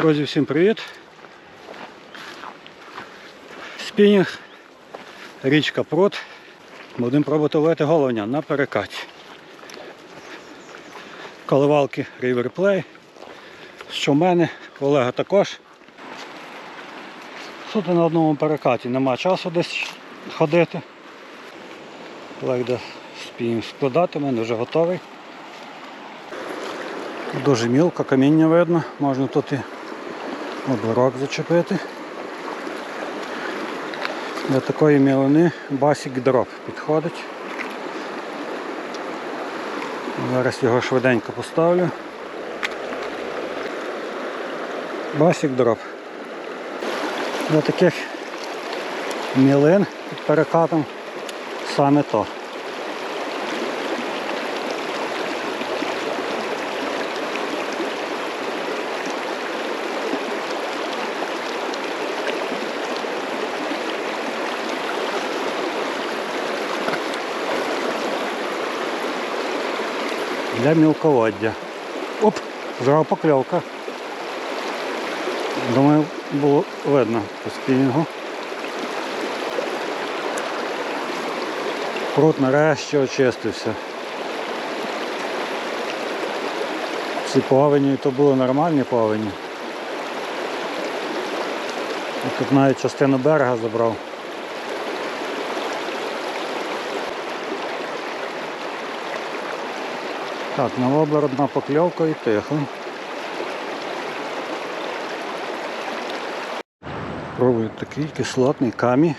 Друзі, всім привіт. Спінінг, річка Прут. Будемо пробувати ловити головня на перекаті. Коливалки River Play. Що в мене, Олега також. Суто на одному перекаті нема часу десь ходити. Олег йде спінінг складати, в мене вже готовий. Дуже мілко, каміння видно, можна тут і обирок зачепити. Для такої мілини басік дроп підходить. Зараз його швиденько поставлю. Басік дроп. Для таких мілин під перекатом саме то. Для мілководдя. Оп, зразу покльовка. Думаю, було видно по спінінгу. Прут нарешті очистився. Ці повені то були нормальні повені. Тут навіть частину берега забрав. Так, на воблер одна покльовка і тихо. Пробую такий кислотний камінь.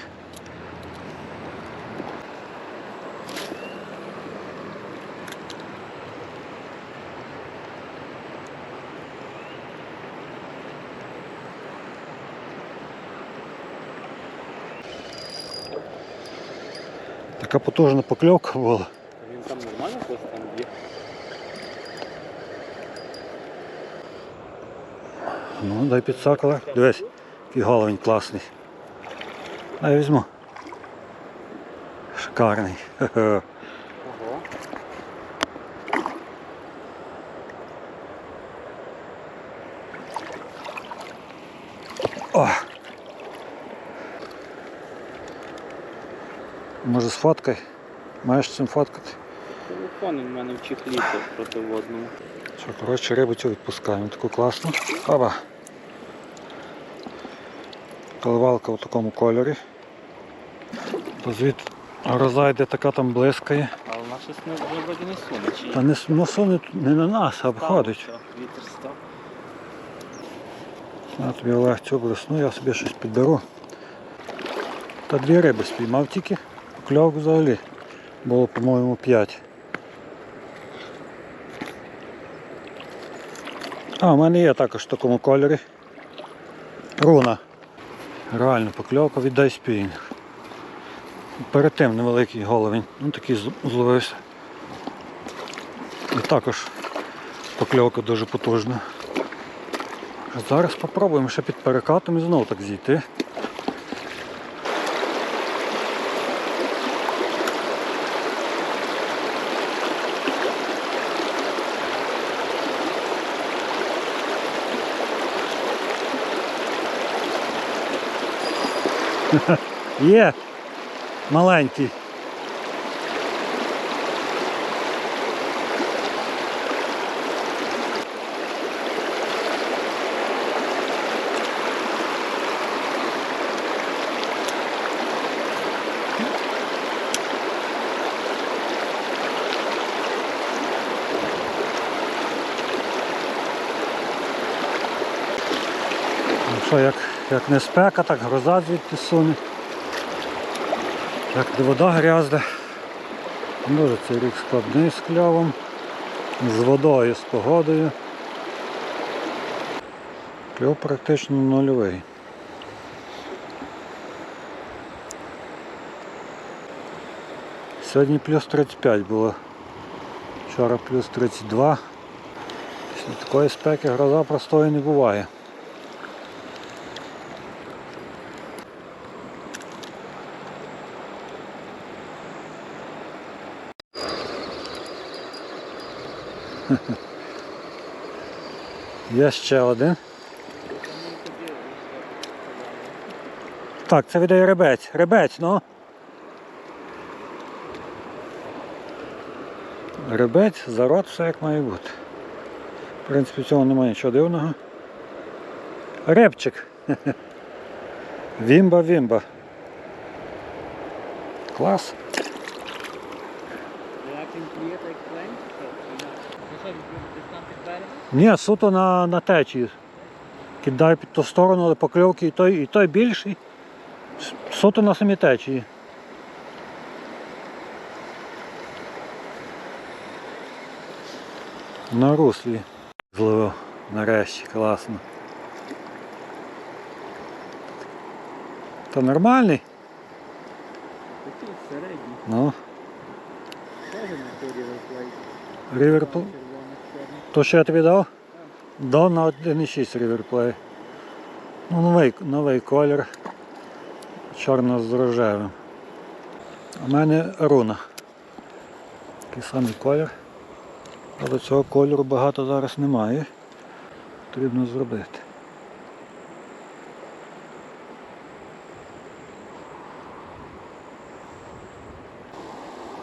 Така потужна покльовка була. Він там нормально просто там є. Ну, дай підсакала. Дивись, який головень класний. Дай візьму. Шикарний. Хе-хе. Ого. О! Може сфоткай? Маєш цим фоткати? Телефон у мене в чехлі противодному. Що, коротше, рибу цю відпускаємо. Таку класну. Оба. Коливалка в такому кольорі. Звідти гроза йде така там блискає. Але вона щось не, вроді не суне. Чи Та не, ну, суне не на нас, а обходить. Вітер став. На тобі Олег цю блесну, я собі щось підберу. Та дві риби спіймав тільки. Кльов взагалі. Було, по-моєму, 5. А, у мене є також в такому кольорі. Руна. Реально покльовка віддай спінінг. Перед тим невеликий головень. Ну такий зловився. І також покльовка дуже потужна. Зараз спробуємо ще під перекатом і знову так зійти. Є маленький. Ну що, як, як не спека, так гроза звідти суне. Як вода грязна. Дуже цей рік складний з кльовом. З водою, з погодою. Кльов практично нульовий. Сьогодні плюс 35 було. Вчора плюс 32. Після такої спеки гроза простої не буває. Є ще один. Так, це віддає ребець. Ребець, ну. Ребець, зарод, все як має бути. В принципі, в цьому немає нічого дивного. Репчик. Вімба-вімба. Клас. Як він кліє, так ні, суто на, на течії. Кидаю під ту сторону, але покльовки і той, і той більший. Суто на самій течії. На руслі. Зловив нарешті, класно. То нормальний? Такий середній. Ну, Теж То, що я тобі дав? Дав на 1,6 Riverplay. Ну, новий, новий колір. Чорно з рожевим. У мене руна. Такий самий колір. Але цього кольору багато зараз немає. Потрібно зробити.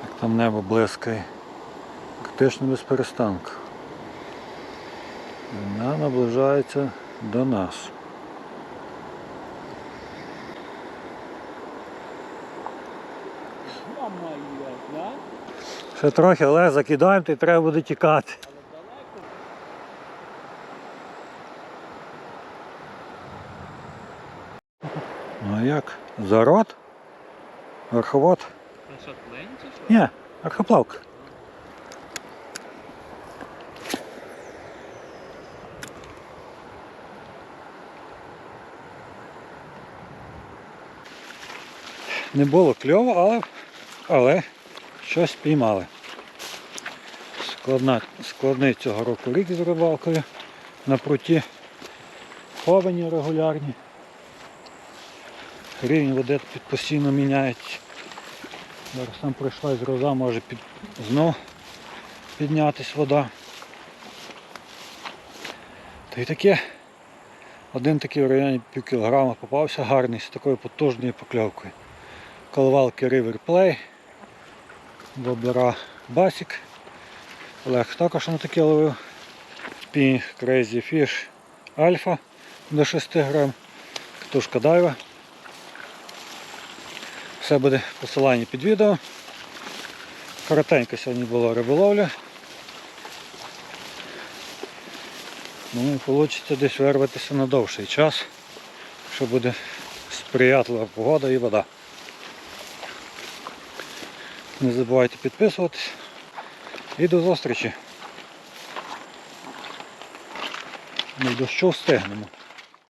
Як там небо блискає. Практично без перестанку. Вона наближається до нас. Ще трохи, але закидаємо, то й треба буде тікати. Ну а як? Зарод? Верховод? Ні, архоплавка. Не було кльово, але, але щось піймали. Складна, складний цього року рік з рибалкою. На пруті повені регулярні. Рівень води тут постійно міняється. Зараз там пройшла гроза, може під... знов піднятись вода. Та й таке. Один такий в районі пів кілограма попався гарний з такою потужною покльовкою. Коловалки River Play, Воблера Басік. Олег також на таке ловив. Пінг Crazy Fish Alpha до 6 грам. Катушка дайва. Все буде в посиланні під відео. Коротенько сьогодні була риболовля. Ну і вийде десь вирватися на довший час, що буде сприятлива погода і вода. Не забувайте підписуватись. І до зустрічі. Ми що встигнемо.